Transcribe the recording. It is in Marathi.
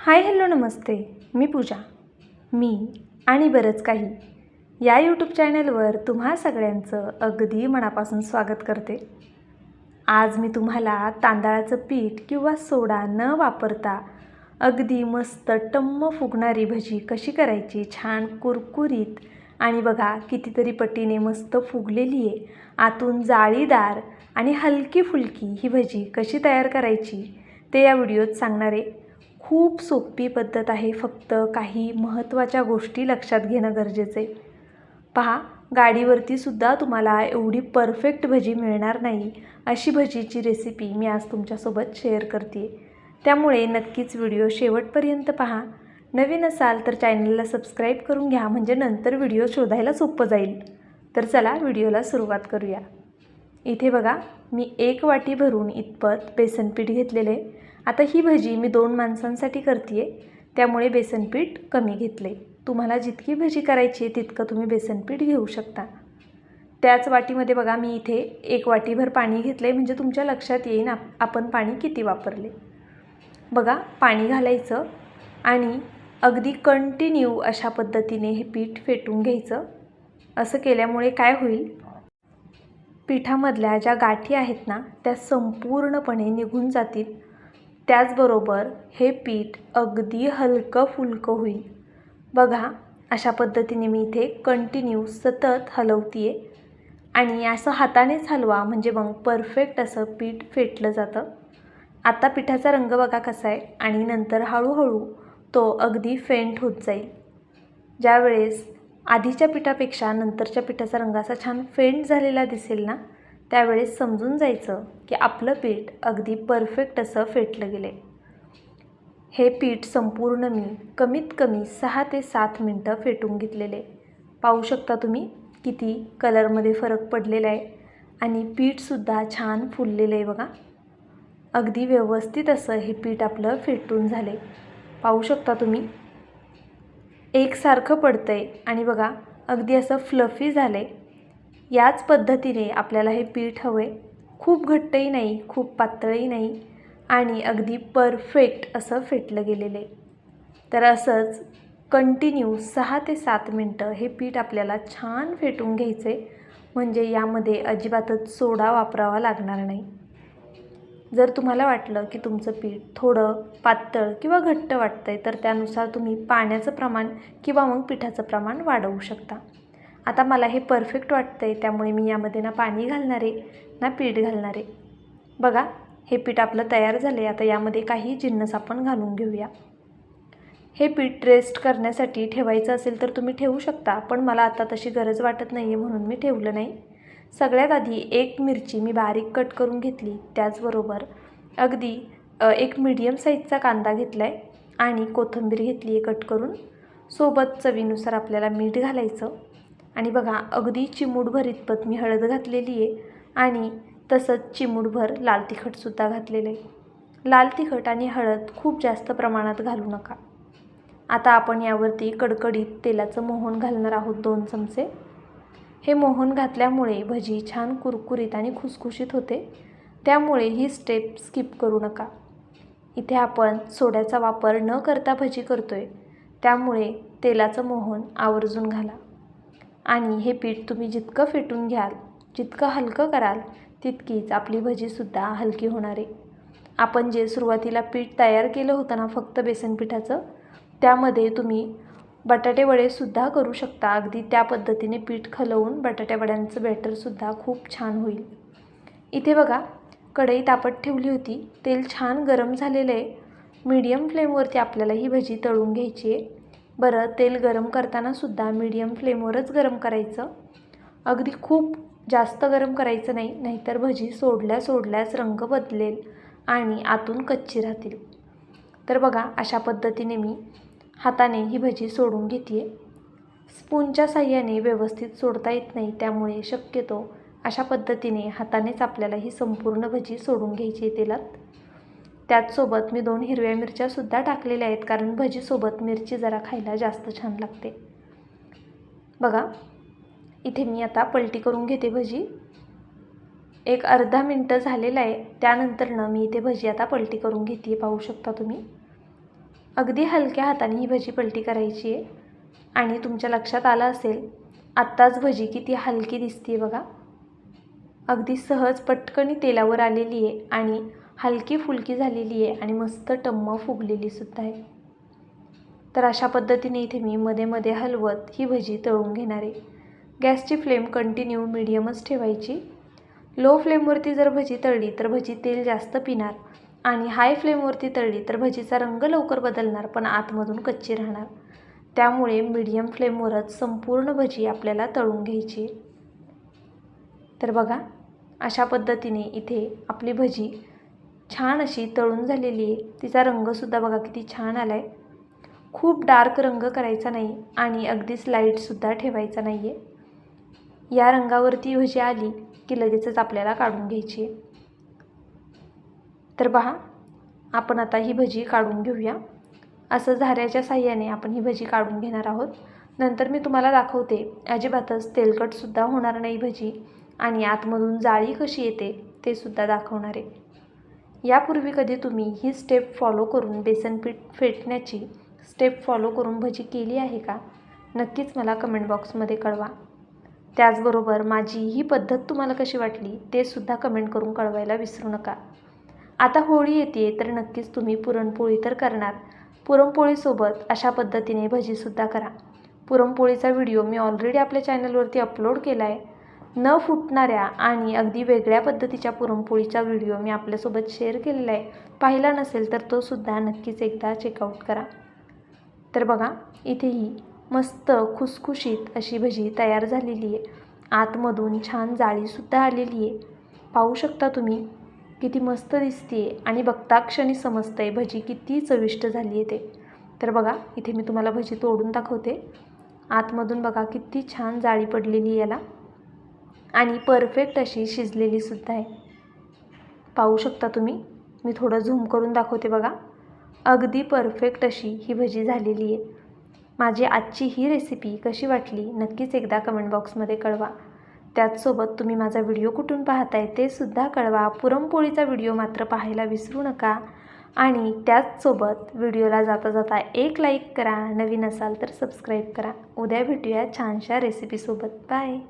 हाय हॅलो नमस्ते. मी पूजा. मी आणि बरंच काही या यूट्यूब चॅनलवर तुम्हा सगळ्यांचं अगदी मनापासून स्वागत करते. आज मी तुम्हाला तांदळाचं पीठ किंवा सोडा न वापरता अगदी मस्त टम्म फुगणारी भजी कशी करायची छान कुरकुरीत आणि बघा कितीतरी पटीने मस्त फुगलेली आहे. आतून जाळीदार आणि हलकी फुलकी ही भजी कशी तयार करायची ते या व्हिडिओत सांगणार आहे. खूप सोपी पद्धत आहे फक्त काही महत्त्वाच्या गोष्टी लक्षात घेणं गरजेचं आहे पहा गाडीवरती सुद्धा तुम्हाला एवढी परफेक्ट भजी मिळणार नाही अशी भजीची रेसिपी मी आज तुमच्यासोबत शेअर करते त्यामुळे नक्कीच व्हिडिओ शेवटपर्यंत पहा. नवीन असाल तर चॅनलला सबस्क्राईब करून घ्या म्हणजे नंतर व्हिडिओ शोधायला सोपं जाईल. तर चला व्हिडिओला सुरुवात करूया. इथे बघा मी एक वाटी भरून इतपत बेसनपीठ घेतलेले. आहे आता ही भजी मी दोन माणसांसाठी करते आहे त्यामुळे बेसनपीठ कमी घेतलं आहे तुम्हाला जितकी भजी करायची आहे तितकं तुम्ही बेसनपीठ घेऊ शकता. त्याच वाटीमध्ये बघा मी इथे एक वाटीभर पाणी घेतलं आहे म्हणजे तुमच्या लक्षात येईन आप आपण पाणी किती वापरले. बघा पाणी घालायचं आणि अगदी कंटिन्यू अशा पद्धतीने हे पीठ फेटून घ्यायचं. असं केल्यामुळे काय होईल? पिठामधल्या ज्या गाठी आहेत ना त्या संपूर्णपणे निघून जातील. त्याचबरोबर हे पीठ अगदी हलकं फुलकं होईल. बघा अशा पद्धतीने मी इथे कंटिन्यू सतत हलवते आहे आणि असं हातानेच हलवा म्हणजे मग परफेक्ट असं पीठ फेटलं जातं. आता पिठाचा रंग बघा कसा आहे. आणि नंतर हळूहळू तो अगदी फेंट होत जाईल. ज्यावेळेस आधीच्या पिठापेक्षा नंतरच्या पिठाचा रंग असा छान फेंट झालेला दिसेल ना त्यावेळेस समजून जायचं की आपलं पीठ अगदी परफेक्ट असं फेटलं गेलं आहे हे पीठ संपूर्ण मी कमीत कमी सहा ते सात मिनटं फेटून घेतलेले. पाहू शकता तुम्ही किती कलरमध्ये फरक पडलेला आहे. आणि पीठसुद्धा छान फुललेलं आहे बघा. अगदी व्यवस्थित असं हे पीठ आपलं फेटून झाले पाहू शकता तुम्ही. एकसारखं पडतं आहे आणि बघा अगदी असं फ्लफी झालं आहे याच पद्धतीने आपल्याला हे पीठ हवे. खूप घट्टही नाही खूप पातळही नाही आणि अगदी परफेक्ट असं फेटलं गेलेलं आहे. तर असंच कंटिन्यू सहा ते सात मिनटं हे पीठ आपल्याला छान फेटून घ्यायचे म्हणजे यामध्ये अजिबातच सोडा वापरावा लागणार नाही. जर तुम्हाला वाटलं की तुमचं पीठ थोडं पातळ किंवा घट्ट वाटतं आहे तर त्यानुसार तुम्ही पाण्याचं प्रमाण किंवा मग पिठाचं प्रमाण वाढवू शकता. आता मला हे परफेक्ट वाटतं आहे त्यामुळे मी यामध्ये ना पाणी घालणार आहे ना पीठ घालणार आहे. बघा हे पीठ आपलं तयार झालं आहे आता यामध्ये काही जिन्नस आपण घालून घेऊया. हे पीठ रेस्ट करण्यासाठी ठेवायचं असेल तर तुम्ही ठेवू शकता पण मला आता तशी गरज वाटत नाही आहे म्हणून मी ठेवलं नाही. सगळ्यात आधी एक मिरची मी बारीक कट करून घेतली त्याचबरोबर अगदी एक मीडियम साईजचा कांदा घेतला आहे आणि कोथिंबीर घेतली आहे कट करून. सोबत चवीनुसार आपल्याला मीठ घालायचं. आणि बघा अगदी चिमूटभर इतपत मी हळद घातलेली आहे आणि तसंच चिमूटभर लाल तिखटसुद्धा घातलेलं आहे. लाल तिखट आणि हळद खूप जास्त प्रमाणात घालू नका. आता आपण यावरती कडकडीत तेलाचं मोहन घालणार आहोत दोन चमचे. हे मोहन घातल्यामुळे भजी छान कुरकुरीत आणि खुसखुशीत होते. त्यामुळे ही स्टेप स्किप करू नका. इथे आपण सोड्याचा वापर न करता भजी करतो आहे त्यामुळे तेलाचं मोहन आवर्जून घाला. आणि हे पीठ तुम्ही जितकं फेटून घ्याल जितकं हलकं कराल तितकीच आपली भजीसुद्धा हलकी होणार आहे. आपण जे सुरुवातीला पीठ तयार केलं होतं ना फक्त बेसन पिठाचं त्यामध्ये तुम्ही बटाटेवडेसुद्धा करू शकता. अगदी त्या पद्धतीने पीठ खलवून बटाट्यावड्यांचं बॅटरसुद्धा खूप छान होईल. इथे बघा कढई तापत ठेवली होती. तेल छान गरम झालेलं आहे. मीडियम फ्लेमवरती आपल्याला ही भजी तळून घ्यायची आहे. बरं तेल गरम करतानासुद्धा मीडियम फ्लेमवरच गरम करायचं. अगदी खूप जास्त गरम करायचं नाही नाहीतर भजी सोडल्या सोडल्याच रंग बदलेल आणि आतून कच्ची राहतील. तर बघा अशा पद्धतीने मी हाताने ही भजी सोडून घेते स्पूनच्या साह्याने व्यवस्थित सोडता येत नाही त्यामुळे शक्यतो अशा पद्धतीने हातानेच आपल्याला ही संपूर्ण भजी सोडून घ्यायची आहे तेलात. त्याचसोबत मी दोन हिरव्या मिरच्यासुद्धा टाकलेल्या आहेत कारण भजीसोबत मिरची जरा खायला जास्त छान लागते. बघा इथे मी आता पलटी करून घेते भजी. एक अर्धा मिनटं झालेलं आहे त्यानंतरनं मी इथे भजी आता पलटी करून घेते पाहू शकता तुम्ही. अगदी हलक्या हाताने ही भजी पलटी करायची आहे. आणि तुमच्या लक्षात आलं असेल आत्ताच भजी किती हलकी दिसते बघा. अगदी सहज पटकनी तेलावर आलेली आहे आणि हलकी फुलकी झालेली आहे आणि मस्त टम्म फुगलेली सुद्धा आहे. तर अशा पद्धतीने इथे मी मध्ये मध्ये हलवत ही भजी तळून घेणार आहे. गॅसची फ्लेम कंटिन्यू मिडियमच ठेवायची. लो फ्लेमवरती जर भजी तळली तर भजी तेल जास्त पिणार आणि हाय फ्लेमवरती तळली तर भजीचा रंग लवकर बदलणार पण आतमधून कच्ची राहणार. त्यामुळे मीडियम फ्लेमवरच संपूर्ण भजी आपल्याला तळून घ्यायची तर बघा अशा पद्धतीने इथे आपली भजी छान अशी तळून झालेली आहे. तिचा रंगसुद्धा बघा किती छान आला आहे खूप डार्क रंग करायचा नाही आणि अगदीच लाईटसुद्धा ठेवायचा नाही आहे या रंगावरती भजी आली की लगेचच आपल्याला काढून घ्यायची आहे. तर पहा आपण आता ही भजी काढून घेऊया. असं झाऱ्याच्या साह्याने आपण ही भजी काढून घेणार आहोत. नंतर मी तुम्हाला दाखवते अजिबातच तेलकटसुद्धा होणार नाही भजी आणि आतमधून जाळी कशी येते ते सुद्धा दाखवणार आहे. यापूर्वी कधी तुम्ही ही स्टेप फॉलो करून बेसन पीठ फेटण्याची स्टेप फॉलो करून भजी केली आहे का? नक्कीच मला कमेंट बॉक्समध्ये कळवा. त्याचबरोबर माझी ही पद्धत तुम्हाला कशी वाटली ते सुद्धा कमेंट करून कळवायला विसरू नका. आता होळी येते तर नक्कीच तुम्ही पुरणपोळी तर करणार. पुरणपोळीसोबत अशा पद्धतीने भजीसुद्धा करा. पुरणपोळीचा व्हिडिओ मी ऑलरेडी आपल्या चॅनलवरती अपलोड केला आहे न फुटणाऱ्या आणि अगदी वेगळ्या पद्धतीच्या पुरणपोळीचा व्हिडिओ मी आपल्यासोबत शेअर केलेला आहे. पाहिला नसेल तर तो सुद्धा नक्कीच एकदा चेकआउट करा. तर बघा इथेही मस्त खुसखुशीत अशी भजी तयार झालेली आहे. आतमधून छान जाळीसुद्धा आलेली आहे. पाहू शकता तुम्ही किती मस्त दिसते आणि बघता क्षणी समजतं आहे भजी किती चविष्ट झाली आहे ते. तर बघा इथे मी तुम्हाला भजी तोडून दाखवते. आतमधून बघा किती छान जाळी पडलेली याला. आणि परफेक्ट अशी शिजलेली सुद्धा आहे. पाहू शकता तुम्ही? मी थोडं झूम करून दाखवते बघा. अगदी परफेक्ट अशी ही भजी झालेली आहे. माझी आजची ही रेसिपी कशी वाटली नक्कीच एकदा कमेंट बॉक्समध्ये कळवा. त्याचसोबत तुम्ही माझा व्हिडिओ कुठून पाहताय ते सुद्धा कळवा. पुरणपोळीचा व्हिडिओ मात्र पाहायला विसरू नका. आणि त्याचसोबत व्हिडिओला जाता जाता एक लाईक करा. नवीन असाल तर सबस्क्राईब करा. उद्या भेटूया छानशा रेसिपीसोबत बाय